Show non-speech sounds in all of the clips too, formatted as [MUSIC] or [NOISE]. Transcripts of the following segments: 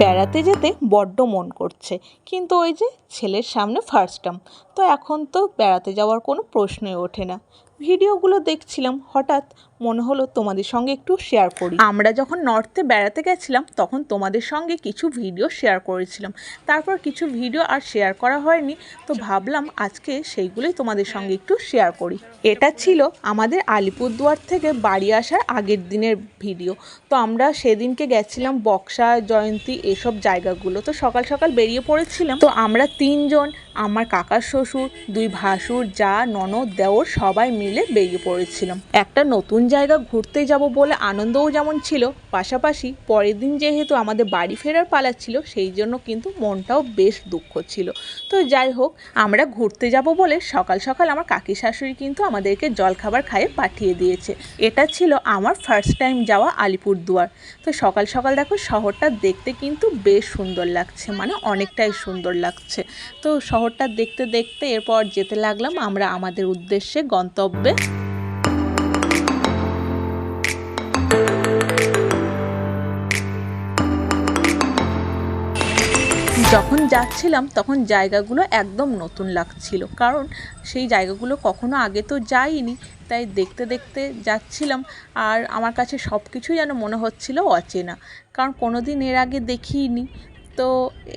বেড়াতে যেতে বড্ড মন করছে। কিন্তু ওই যে ছেলের সামনে ফার্স্ট টার্ম তো এখন তো বেড়াতে যাওয়ার কোনো প্রশ্নই ওঠে না। ভিডিওগুলো দেখছিলাম, হঠাৎ মনে হলো তোমাদের সঙ্গে একটু শেয়ার করি। আমরা যখন নর্থে বেড়াতে গেছিলাম, তখন তোমাদের সঙ্গে কিছু ভিডিও শেয়ার করেছিলাম। তারপর কিছু ভিডিও আর শেয়ার করা হয়নি, তো ভাবলাম আজকে সেইগুলোই তোমাদের সঙ্গে একটু শেয়ার করি। এটা ছিল আমাদের আলিপুরদুয়ার থেকে বাড়ি আসার আগের দিনের ভিডিও তো আমরা সেদিনকে গেছিলাম বক্সা, জয়ন্তী এসব জায়গাগুলো। তো সকাল সকাল বেরিয়ে পড়েছিলাম। তো আমরা তিনজন, আমার কাকার শ্বশুর, দুই ভাসুর, যা, ননদ, দেওর সবাই মিলে বেরিয়ে পড়েছিলাম। একটা নতুন জায়গা ঘুরতে যাব বলে আনন্দও যেমন ছিল, পাশাপাশি পরের দিন যেহেতু আমাদের বাড়ি ফেরার পালা ছিল, সেই জন্য কিন্তু মনটাও বেশ দুঃখ ছিল। তো যাই হোক, আমরা ঘুরতে যাব বলে সকাল সকাল আমার কাকি শাশুড়ি কিন্তু আমাদেরকে জলখাবার খাইয়ে পাঠিয়ে দিয়েছে। এটা ছিল আমার ফার্স্ট টাইম যাওয়া আলিপুরদুয়ার। তো সকাল সকাল দেখো শহরটা দেখতে কিন্তু বেশ সুন্দর লাগছে মানে অনেকটাই সুন্দর লাগছে। তো শহরটা দেখতে দেখতে এরপর যেতে লাগলাম আমরা আমাদের উদ্দেশ্যে গন্তব্যে। যখন যাচ্ছিলাম, তখন জায়গাগুলো একদম নতুন লাগছিল। কারণ সেই জায়গাগুলো কখনো আগে তো যাইনি, তাই দেখতে দেখতে যাচ্ছিলাম আর আমার কাছে সব কিছুই যেন মনে হচ্ছিল অচেনা। কারণ কোনো দিন এর আগে দেখিনি তো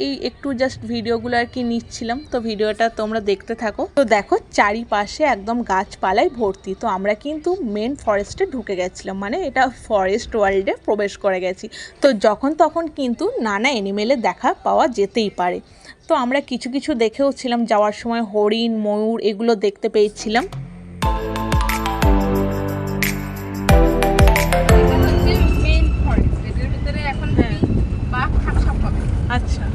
এই একটু জাস্ট ভিডিওগুলো আর কি নিচ্ছিলাম। তো ভিডিওটা তোমরা দেখতে থাকো। তো দেখো, চারিপাশে একদম গাছপালায় ভর্তি। তো আমরা কিন্তু মেন ফরেস্টে ঢুকে গেছিলাম। মানে এটা ফরেস্ট ওয়ার্ল্ডে প্রবেশ করে গেছি। তো যখন তখন কিন্তু নানা অ্যানিমেলের দেখা পাওয়া যেতেই পারে। তো আমরা কিছু কিছু দেখেও ছিলাম। যাওয়ার সময় হরিণ, ময়ূর এগুলো দেখতে পেয়েছিলাম। আচ্ছা।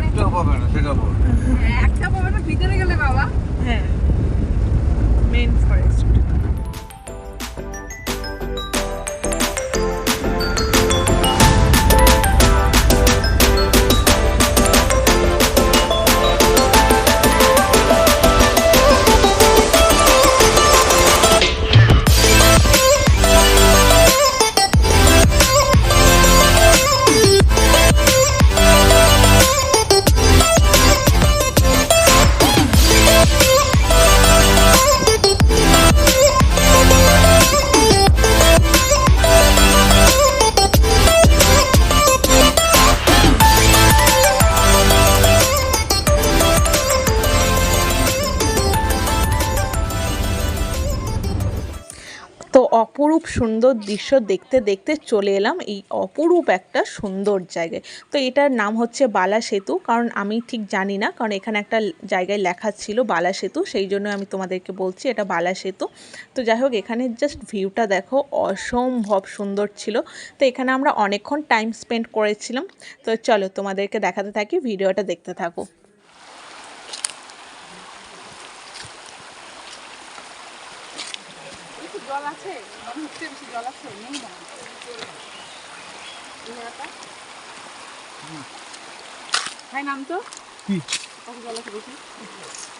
একটা পাবে না সেটা পাবে হ্যাঁ, একটা পাবে না ভিতরে গেলে বাবা। হ্যাঁ। মেন ফরেস্ট সুন্দর দৃশ্য দেখতে দেখতে চলে এলাম এই অপরূপ একটা সুন্দর জায়গায়। তো এটার নাম হচ্ছে বালা সেতু, কারণ আমি ঠিক জানি না, কারণ এখানে একটা জায়গায় লেখা ছিল বালা সেতু, সেই জন্য আমি তোমাদেরকে বলছি এটা বালা সেতু। তো যাই হোক, এখানে জাস্ট ভিউটা দেখো, অসম্ভব সুন্দর ছিল। তো এখানে আমরা অনেকক্ষণ টাইম স্পেন্ড করেছিলাম। তো চলো তোমাদেরকে দেখাতে থাকি ভিডিওটা দেখতে থাকো একটু জল আছে মনে নাম তো কি?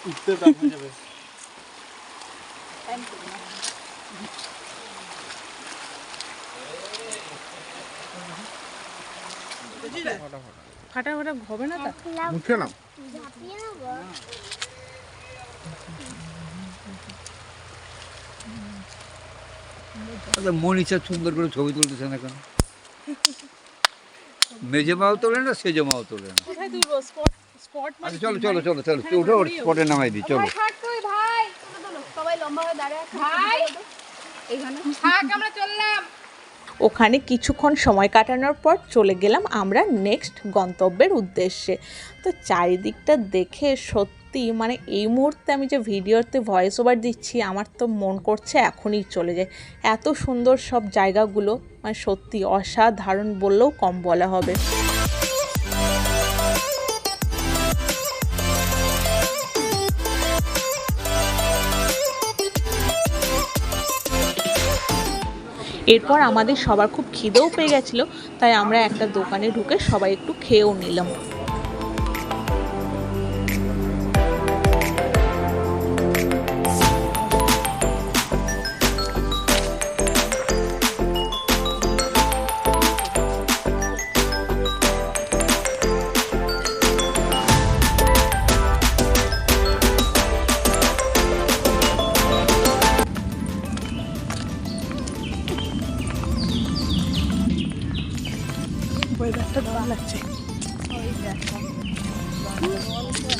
উঠতে যাবে টাইম ফাটা ফাটা হবে না তা মুখে নাও মনীষা সুন্দর করে ছবি তুলতেছে না কেন? মেজে মাও তোলে না সেজে মাও তোলে না। কোথায় তুলবো? স্পট স্পট আচ্ছা চলো চলো চলো চলো উঠো ওর স্পটে নামাই দিই চলো। ভাই থাক তুই ভাই? সবাই লম্বা হয়ে দাঁড়ায় ভাই? এইখানে। থাক আমরা চললাম। ওখানে কিছুক্ষণ সময় কাটানোর পর চলে গেলাম আমরা নেক্সট গন্তব্যের উদ্দেশ্যে। তো চারিদিকটা দেখে সত্যি মানে এই মুহূর্তে আমি যে ভিডিওতে ভয়েস ওভার দিচ্ছি, আমার তো মন করছে এখনই চলে যায়। এত সুন্দর সব জায়গাগুলো মানে সত্যি অসাধারণ বললেও কম বলা হবে। এরপর আমাদের সবার খুব খিদেও পেয়ে গেছিল, তাই আমরা একটা দোকানে ঢুকে সবাই একটু খেয়েও নিলাম। দারুণ লাগছে।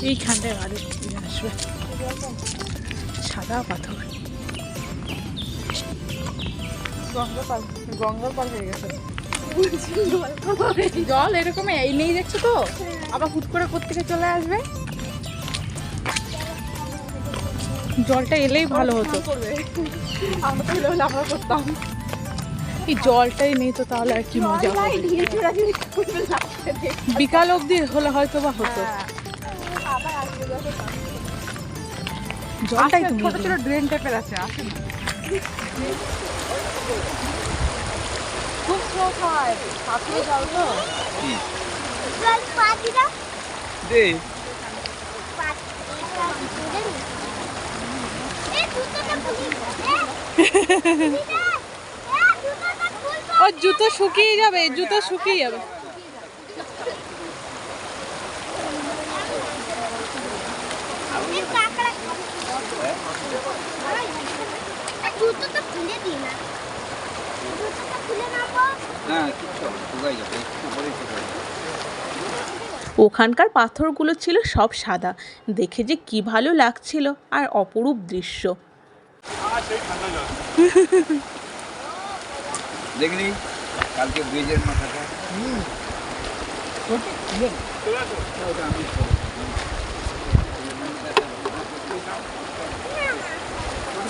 এইখানটায় আসবে। সাদা পাথর। জল এরকম এই নেই দেখছ তো? আবার হুট করে কোত্থেকে চলে আসবে? জলটা এলেই ভালো হতো। আমরা তো হলে আমরা করতাম। এই জলটাই নেই তো তাহলে আর কি মজা বিকাল অবধি হলে হয়তো বা হতো। জলটাই তো ছোট ছোট ড্রেন টাইপের আছে আসে না। খুব স্রোত হয়। হাঁপিয়ে যাও তো। দে। ও জুতো শুকিয়ে যাবে জুতো শুকিয়ে যাবে। শুকাই যাবে ওখানকার পাথরগুলো ছিল সব সাদা। দেখে যে কি ভালো লাগছিল আর অপরূপ দৃশ্য। [LAUGHS] দেখলি কালকে ব্রিজের মাথাটা। ওটা আমি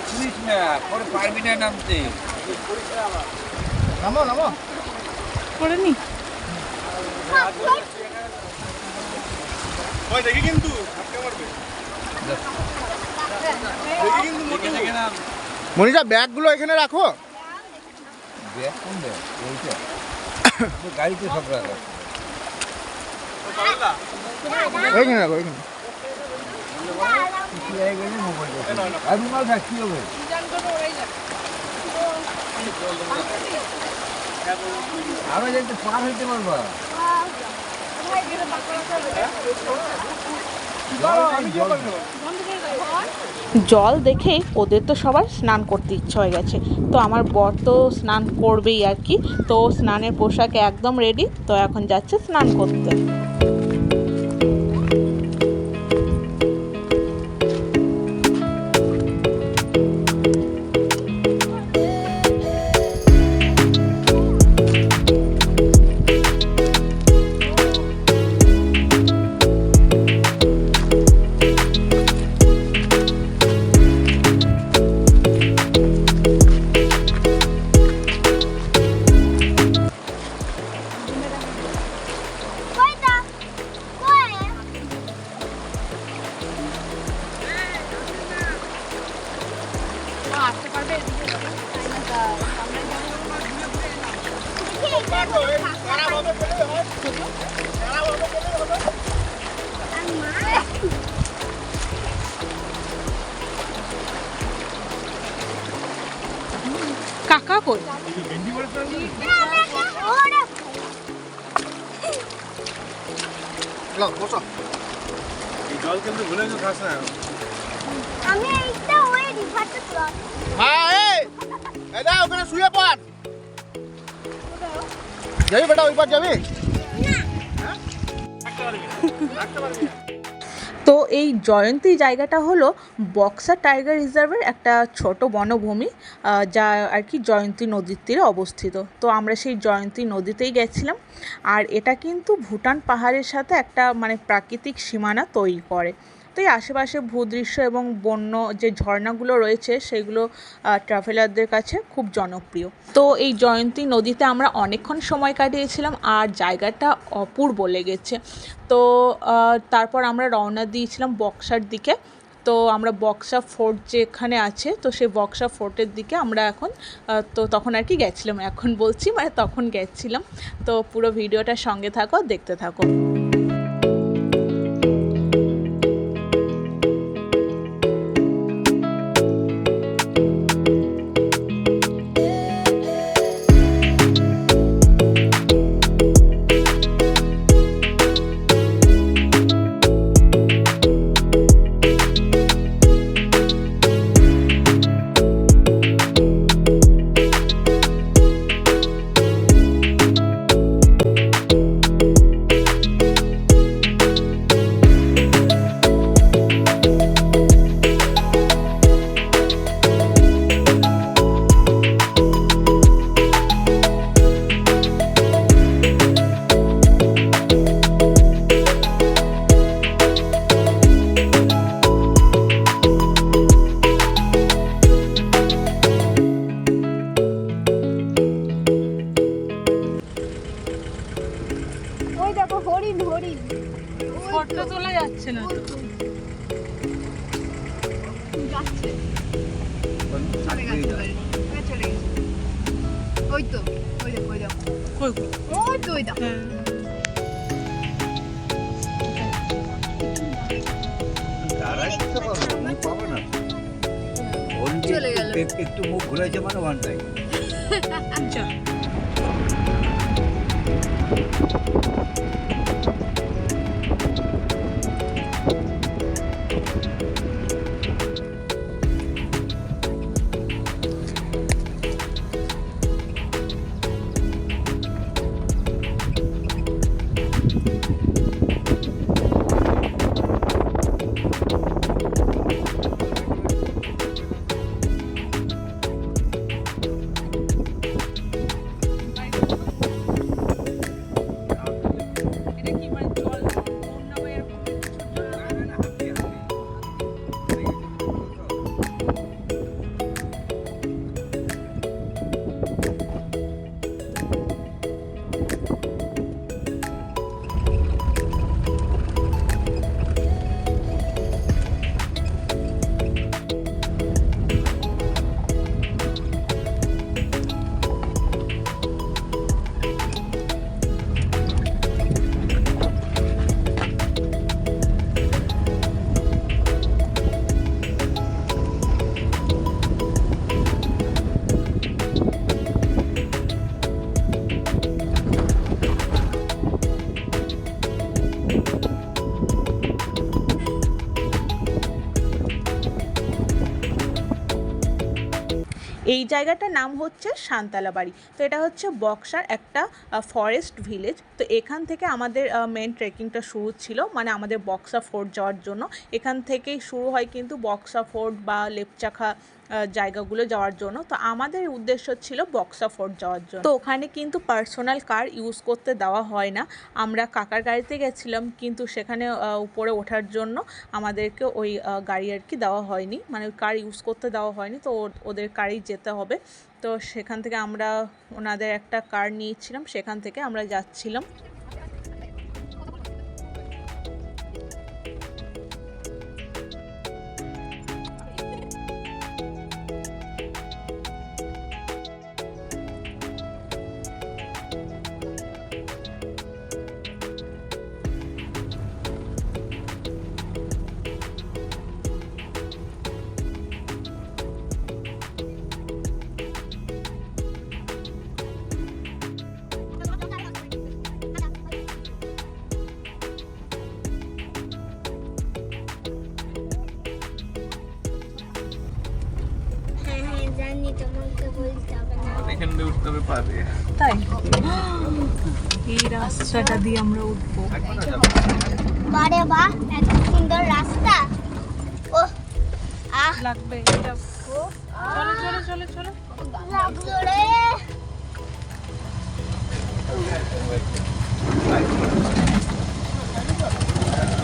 ওটা না? পরে পারবি না নামতে। নামো নামো। করে নি। দেখে নাম। ব্যাগগুলো এখানে রাখো। ব্যাগ কোন গাড়িতে সব রাখা ওইখানে রাখো ওইখানে আর রুমাল থাক কি হবে? আরও যাইতে পার হইতে পারবা। জল জল জল দেখে ওদের তো সবার স্নান করতে ইচ্ছে হয়ে গেছে। তো আমার বর তো স্নান করবেই আর কি। তো স্নানের পোশাকে একদম রেডি তো এখন যাচ্ছে স্নান করতে। কই নাও, বসো। আমি এইটা ওই রিভারটা ক্রস হ্যাঁ এই এই যাবি বেটা ওই পার যাবি তো এই জয়ন্তী জায়গাটা হলো বক্সা টাইগার রিজার্ভের একটা ছোট বনভূমি যা আর কি জয়ন্তী নদীর তীরে অবস্থিত। তো আমরা সেই জয়ন্তী নদীতেই গেছিলাম। আর এটা কিন্তু ভুটান পাহাড়ের সাথে একটা মানে প্রাকৃতিক সীমানা তৈরি করে। তো এই আশেপাশে ভূদৃশ্য এবং বন্য যে ঝর্ণাগুলো রয়েছে, সেগুলো ট্রাভেলারদের কাছে খুব জনপ্রিয়। তো এই জয়ন্তী নদীতে আমরা অনেকক্ষণ সময় কাটিয়েছিলাম আর জায়গাটা অপূর্ব লেগেছে। তো তারপর আমরা রওনা দিয়েছিলাম বক্সার দিকে। তো আমরা বক্সা ফোর্ট যেখানে আছে, তো সেই বক্সা ফোর্টের দিকে আমরা এখন তো তখন আর কি গেছিলাম, এখন বলছি মানে তখন গেছিলাম। তো পুরো ভিডিওটার সঙ্গে থাকো, দেখতে থাকো। এই জায়গাটার নাম হচ্ছে শান্তালা বাড়ি। তো এটা হচ্ছে বক্সার একটা ফরেস্ট ভিলেজ তো এখান থেকে আমাদের মেন ট্রেকিংটা শুরু ছিল মানে আমাদের বক্সা ফোর্ট যাওয়ার জন্য। এখান থেকেই শুরু হয় কিন্তু বক্সা ফোর্ট বা লেপচাখা জায়গাগুলো যাওয়ার জন্য। তো আমাদের উদ্দেশ্য ছিল বক্সা ফোর্ট যাওয়ার জন্য। তো ওখানে কিন্তু পার্সোনাল কার ইউজ করতে দেওয়া হয় না। আমরা কাকার গাড়িতে গেছিলাম, কিন্তু সেখানে উপরে ওঠার জন্য আমাদেরকে ওই গাড়ি আর কি দেওয়া হয়নি। মানে কার ইউজ করতে দেওয়া হয়নি, তো ওদের কারেই যেতে হবে। তো সেখান থেকে আমরা ওনাদের একটা কার নিয়েছিলাম, সেখান থেকে আমরা যাচ্ছিলাম। হবে পাবে? তাই? এই রাস্তাটা দিয়ে আমরা উঠবো। বারে বাহ এত সুন্দর রাস্তা। ও আহ। লাগবে এটা চলো চলো চলো চলো। লাগল রে।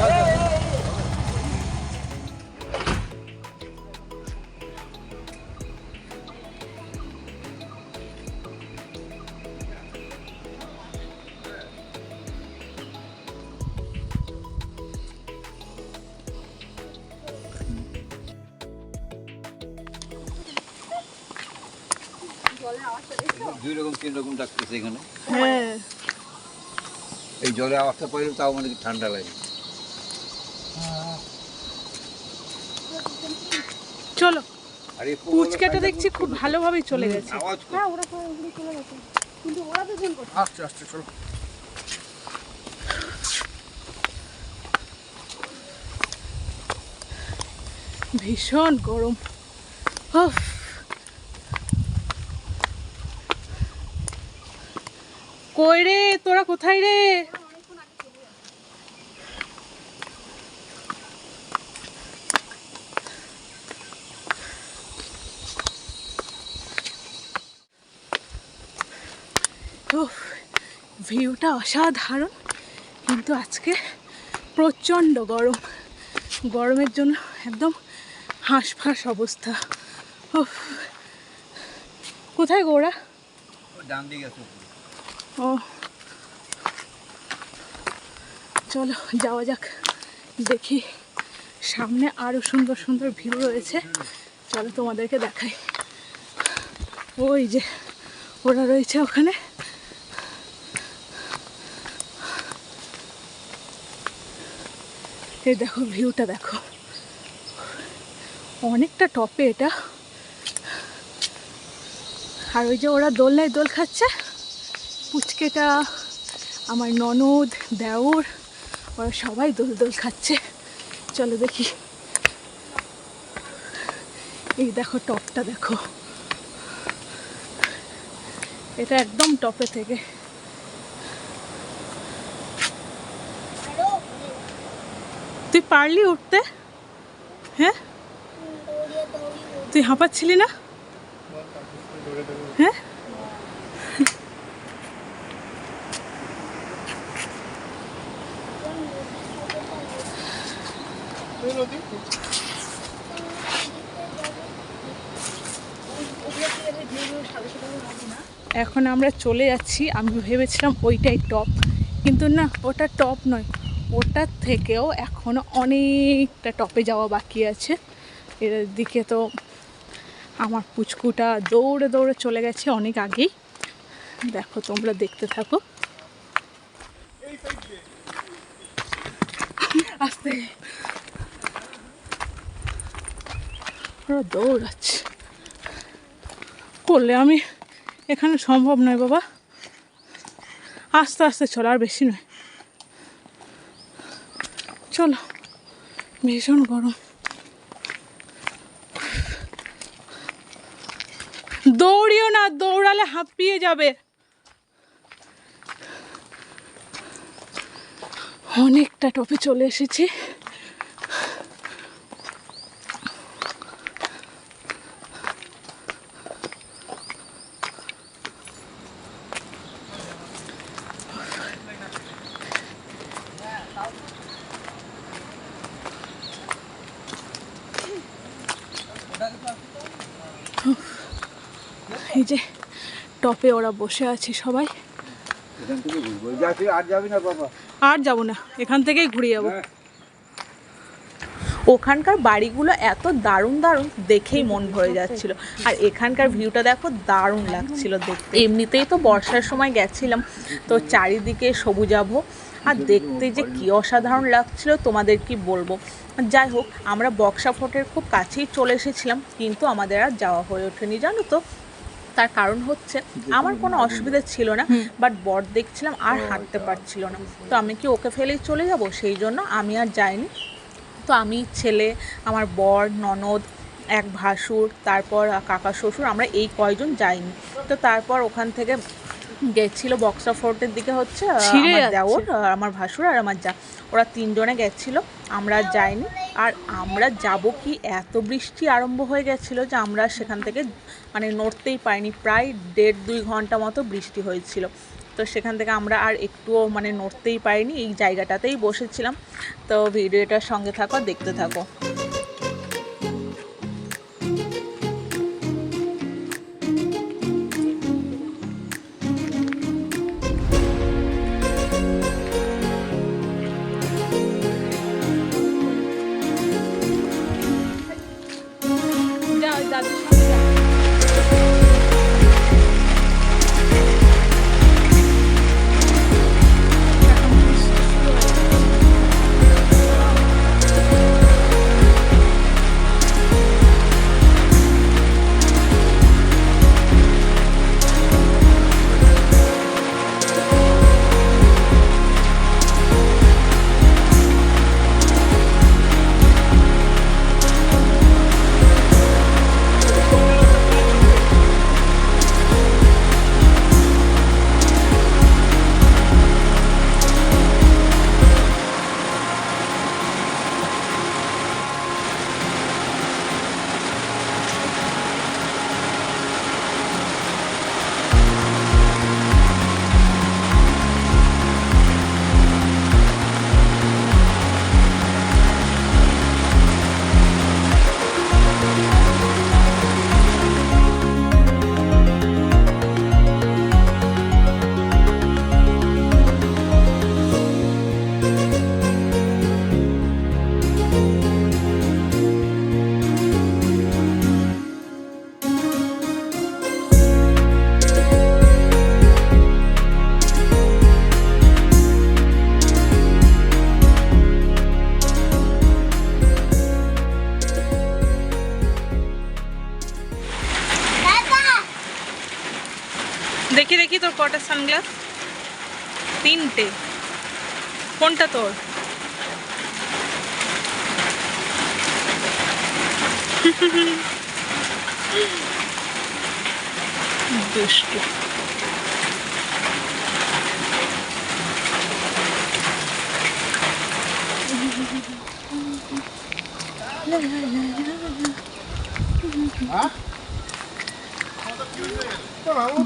দুই ডাকতেছে এখানে? হ্যাঁ। এই জলের আওয়াজটা পাইলে তাও আমাদের ঠান্ডা লাগে। চলো। আর পুচকাটা দেখছি খুব ভালোভাবেই চলে গেছে। হ্যাঁ ওরা চলে গেছে। কিন্তু ওরা দুজন কোথায় আস্তে আস্তে চলো। ভীষণ গরম। উফ। কই রে তোরা কোথায় রে? ভিউটা অসাধারণ। কিন্তু আজকে প্রচণ্ড গরম। গরমের জন্য একদম হাঁসফাঁস অবস্থা। কোথায় গোড়া ডান ও। চলো, যাওয়া যাক। দেখি, সামনে আরও সুন্দর সুন্দর ভিউ রয়েছে। চলো তোমাদেরকে দেখাই। ওই যে, ওরা রয়েছে ওখানে। এই দেখো, ভিউটা দেখো। অনেকটা টপে এটা। আর ওই যে ওরা দোলনায় দোল খাচ্ছে। পুচকেটা, আমার ননদ, দেওর, ওরা সবাই দোল দোল খাচ্ছে। চলো দেখি। এই দেখো টপটা দেখো। এটা একদম টপে থেকে। তুই পারলি উঠতে? হ্যাঁ? তুই হাঁপাচ্ছিলি না? হ্যাঁ? এখন আমরা চলে যাচ্ছি আমি ভেবেছিলাম ওইটাই টপ কিন্তু না ওটা টপ নয়। ওটার থেকেও এখনও অনেকটা টপে যাওয়া বাকি আছে। এর দিকে তো আমার পুচকুটা দৌড়ে দৌড়ে চলে গেছে অনেক আগেই। দেখো তোমরা দেখতে থাকো। আস্তে। ওরা দৌড়াচ্ছে। করলে আমি এখানে সম্ভব নয় বাবা। আস্তে আস্তে চলো, আর বেশি নয়। চলো, ভীষণ গরম। দৌড়িও না, দৌড়ালে হাঁপিয়ে যাবে। অনেকটা টপে চলে এসেছি এই যে টপে ওরা বসে আছে সবাই। যাবি না আর যাব না এখান থেকেই ঘুরে যাব। হ্যাঁ। ওখানকার বাড়িগুলো এত দারুণ দারুণ দেখেই মন ভরে যাচ্ছিল। আর এখানকার ভিউটা দেখো দারুণ লাগছিল দেখতে। এমনিতেই তো বর্ষার সময় গেছিলাম তো চারিদিকে সবুজাভ আর দেখতে যে কি অসাধারণ লাগছিল তোমাদের কি বলব? যাই হোক আমরা বক্সা ফোর্টের খুব কাছেই চলে এসেছিলাম কিন্তু আমাদের আর যাওয়া হয়ে ওঠেনি জানো তো? তার কারণ হচ্ছে আমার কোনো অসুবিধা ছিল না বাট বর দেখছিলাম আর হাঁটতে পারছিল না। তো আমি কি ওকে ফেলেই চলে যাব? সেই জন্য আমি আর যাইনি। তো আমি ছেলে আমার বর ননদ এক ভাসুর তারপর কাকা শ্বশুর আমরা এই কয়জন যাইনি। তো তারপর ওখান থেকে গেছিল বক্সা ফোর্টের দিকে হচ্ছে আমার দেওর আহ, আমার ভাসুর আর আমার যা। ওরা তিনজনে গেছিল আমরা আর যাইনি। আর আমরা যাব কি এত বৃষ্টি আরম্ভ হয়ে গেছিল যে আমরা সেখান থেকে মানে নড়তেই পারিনি প্রায় দেড় দুই ঘণ্টা মতো বৃষ্টি হয়েছিল। তো সেখান থেকে আমরা আর একটুও মানে নড়তেই পারিনি এই জায়গাটাতেই বসেছিলাম। তো ভিডিওটার সঙ্গে থাকো দেখতে থাকো। কটা সানগ্লাস তিনটে কোনটা তোর দুষ্টু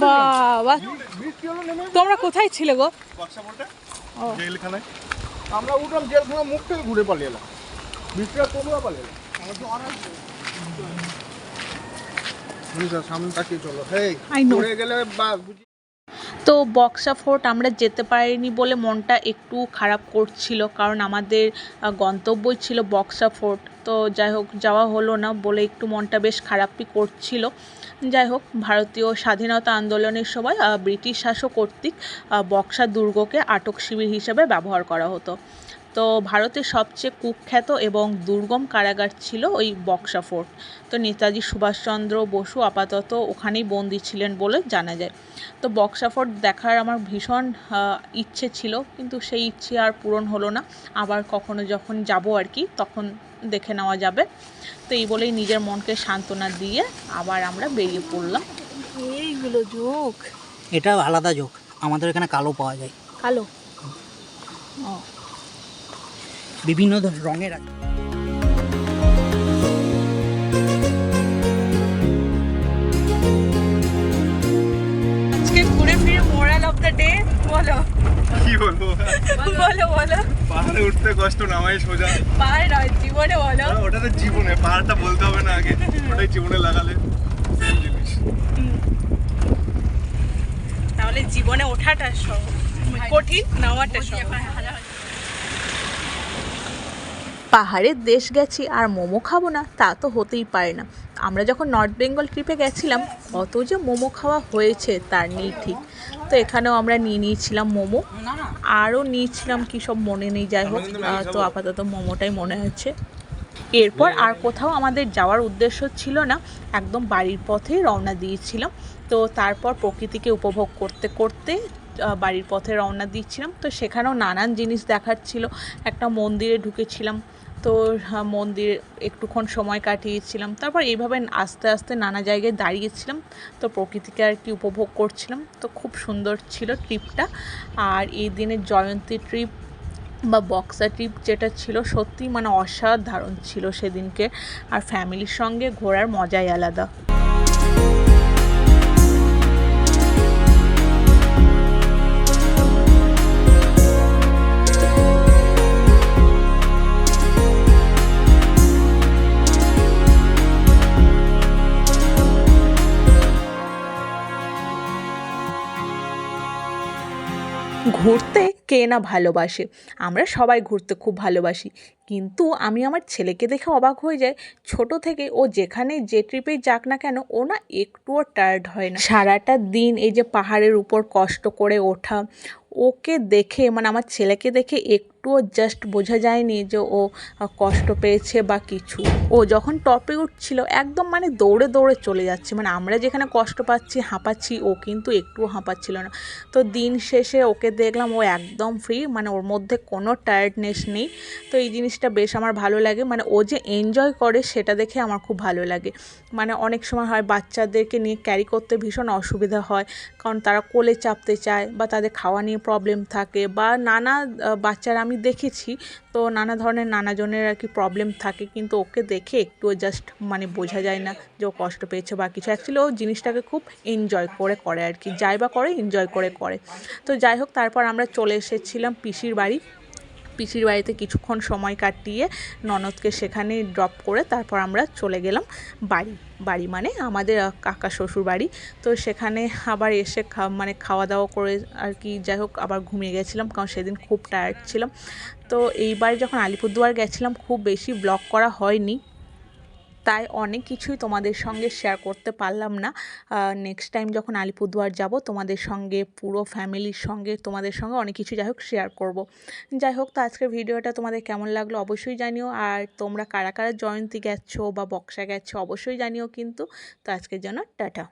বাবা বৃষ্টি হলো নেমে তোমরা কোথায় ছিলে গো। জেলখানায়। আমরা উঠলাম জেলখানা মুখ থেকে ঘুরে পালিয়ে এলাম। কমলা পালিয়ে এলাম তো সামনে তাকিয়ে চলো। হেই I গেলে বা তো বক্সা ফোর্ট আমরা যেতে পারিনি বলে মনটা একটু খারাপ করছিল কারণ আমাদের গন্তব্যই ছিল বক্সা ফোর্ট। তো যাই হোক যাওয়া হলো না বলে একটু মনটা বেশ খারাপই করছিল। যাই হোক ভারতীয় স্বাধীনতা আন্দোলনের সময় ব্রিটিশ শাসক কর্তৃক বক্সা দুর্গকে আটক শিবির হিসেবে ব্যবহার করা হতো। তো ভারতের সবচেয়ে কুখ্যাত এবং দুর্গম কারাগার ছিল ওই বক্সা ফোর্ট। তো নেতাজি সুভাষচন্দ্র বসু আপাতত ওখানেই বন্দি ছিলেন বলে জানা যায়। তো বক্সা ফোর্ট দেখার আমার ভীষণ ইচ্ছে ছিল, কিন্তু সেই ইচ্ছে আর পূরণ হলো না। আবার কখনো যখন যাব আর কি, তখন দেখে নেওয়া যাবে। তো এই বলেই নিজের মনকে সান্ত্বনা দিয়ে আবার আমরা বেরিয়ে পড়লাম। এইগুলো যোগ। এটা আলাদা যোগ। আমাদের এখানে কালো পাওয়া যায়। কালো। ও। বিভিন্ন রঙের আছে। আজকে ঘুরে ফিরে মোরাল অফ দ্য ডে বলো। কি বলব? বলো বলো। পাহাড়ে উঠতে কষ্ট নামাই সোজা। পাহাড় নয় জীবনে বলো। ওটা তো জীবনে পাহাড়টা বলতে হবে না আগে। [LAUGHS] ওটাই জীবনে লাগালে সেম জিনিস। তাহলে জীবনে ওঠাটা সহজ কঠিন নামাটা সহজ পাহাড়ের দেশ গেছি আর মোমো খাব না তা তো হতেই পারে না। আমরা যখন নর্থ বেঙ্গল ট্রিপে গেছিলাম কত যে মোমো খাওয়া হয়েছে তার নেই ঠিক। তো এখানেও আমরা নিয়ে নিয়েছিলাম মোমো। আরও নিয়েছিলাম কি সব মনে নেই যাই হোক তো আপাতত মোমোটাই মনে হচ্ছে এরপর আর কোথাও আমাদের যাওয়ার উদ্দেশ্য ছিল না একদম বাড়ির পথেই রওনা দিয়েছিলাম। তো তারপর প্রকৃতিকে উপভোগ করতে করতে বাড়ির পথে রওনা দিচ্ছিলাম তো সেখানেও নানান জিনিস দেখার ছিল। একটা মন্দিরে ঢুকেছিলাম তো মন্দির একটুক্ষণ সময় কাটিয়েছিলাম। তারপর এইভাবে আস্তে আস্তে নানা জায়গায় দাঁড়িয়েছিলাম। তো প্রকৃতিকে আর কি উপভোগ করছিলাম। তো খুব সুন্দর ছিল ট্রিপটা। আর এই দিনের জয়ন্তী ট্রিপ বা বক্সা ট্রিপ যেটা ছিল সত্যি মানে অসাধারণ ছিল সেদিনকে। আর ফ্যামিলির সঙ্গে ঘোরার মজাই আলাদা। ঘুরতে কে না ভালোবাসে। আমরা সবাই ঘুরতে খুব ভালোবাসি। কিন্তু আমি আমার ছেলেকে দেখে অবাক হয়ে যাই। ছোট থেকে ও যেখানে যে ট্রিপেই যাক না কেন, ও না একটুও টায়ার্ড হয় না। সারাটা দিন এই যে পাহাড়ের উপর কষ্ট করে ওঠা, ওকে দেখে মানে আমার ছেলেকে দেখে একটুও জাস্ট বোঝা যায়নি যে ও কষ্ট পেয়েছে বা কিছু। ও যখন টপে উঠছিল, একদম মানে দৌড়ে দৌড়ে চলে যাচ্ছে। মানে আমরা যেখানে কষ্ট পাচ্ছি, হাঁপাচ্ছি, ও কিন্তু একটুও হাঁপাচ্ছিল না। তো দিন শেষে ওকে দেখলাম ও একদম ফ্রি মানে ওর মধ্যে কোনো টায়ার্ডনেস নেই। তো এই জিনিসটা বেশ আমার ভালো লাগে। মানে ও যে এনজয় করে সেটা দেখে আমার খুব ভালো লাগে। মানে অনেক সময় হয় বাচ্চাদেরকে নিয়ে ক্যারি করতে ভীষণ অসুবিধা হয়। কারণ তারা কোলে চাপতে চায় বা তাদের খাওয়া নিয়ে প্রবলেম থাকে বা নানা বাচ্চারা আমি দেখেছি তো নানা ধরনের নানাজনের আর কি প্রবলেম থাকে। কিন্তু ওকে দেখে একটুও জাস্ট মানে বোঝা যায় না যে ও কষ্ট পেয়েছে বা কিছু। অ্যাকচুয়ালি ও জিনিসটাকে খুব এনজয় করে করে আর কি। যাই বা করে এনজয় করে করে। তো যাই হোক, তারপর আমরা চলে এসেছিলাম পিসির বাড়ি। পিসির বাড়িতে কিছুক্ষণ সময় কাটিয়ে ননদকে সেখানে ড্রপ করে তারপর আমরা চলে গেলাম বাড়ি। বাড়ি মানে আমাদের কাকা শ্বশুর বাড়ি। তো সেখানে আবার এসে মানে খাওয়া দাওয়া করে আর কি, যাই হোক আবার ঘুমিয়ে গেছিলাম কারণ সেদিন খুব টায়ার্ড ছিলাম। তো এইবার যখন আলিপুরদুয়ার গেছিলাম, খুব বেশি ব্লগ করা হয়নি। তাই অনেক কিছুই তোমাদের সঙ্গে শেয়ার করতে পারলাম না। নেক্সট টাইম যখন আলিপুরদুয়ার যাব, তোমাদের সঙ্গে, পুরো ফ্যামিলির সঙ্গে, তোমাদের সঙ্গে অনেক কিছু যাই হোক শেয়ার করব। যাই হোক, তো আজকের ভিডিওটা তোমাদের কেমন লাগল অবশ্যই জানিও। আর তোমরা কারা কারা জয়ন্তী গেছো বা বক্সা গেছো অবশ্যই জানিও কিন্তু। তো আজকের জন্য টাটা।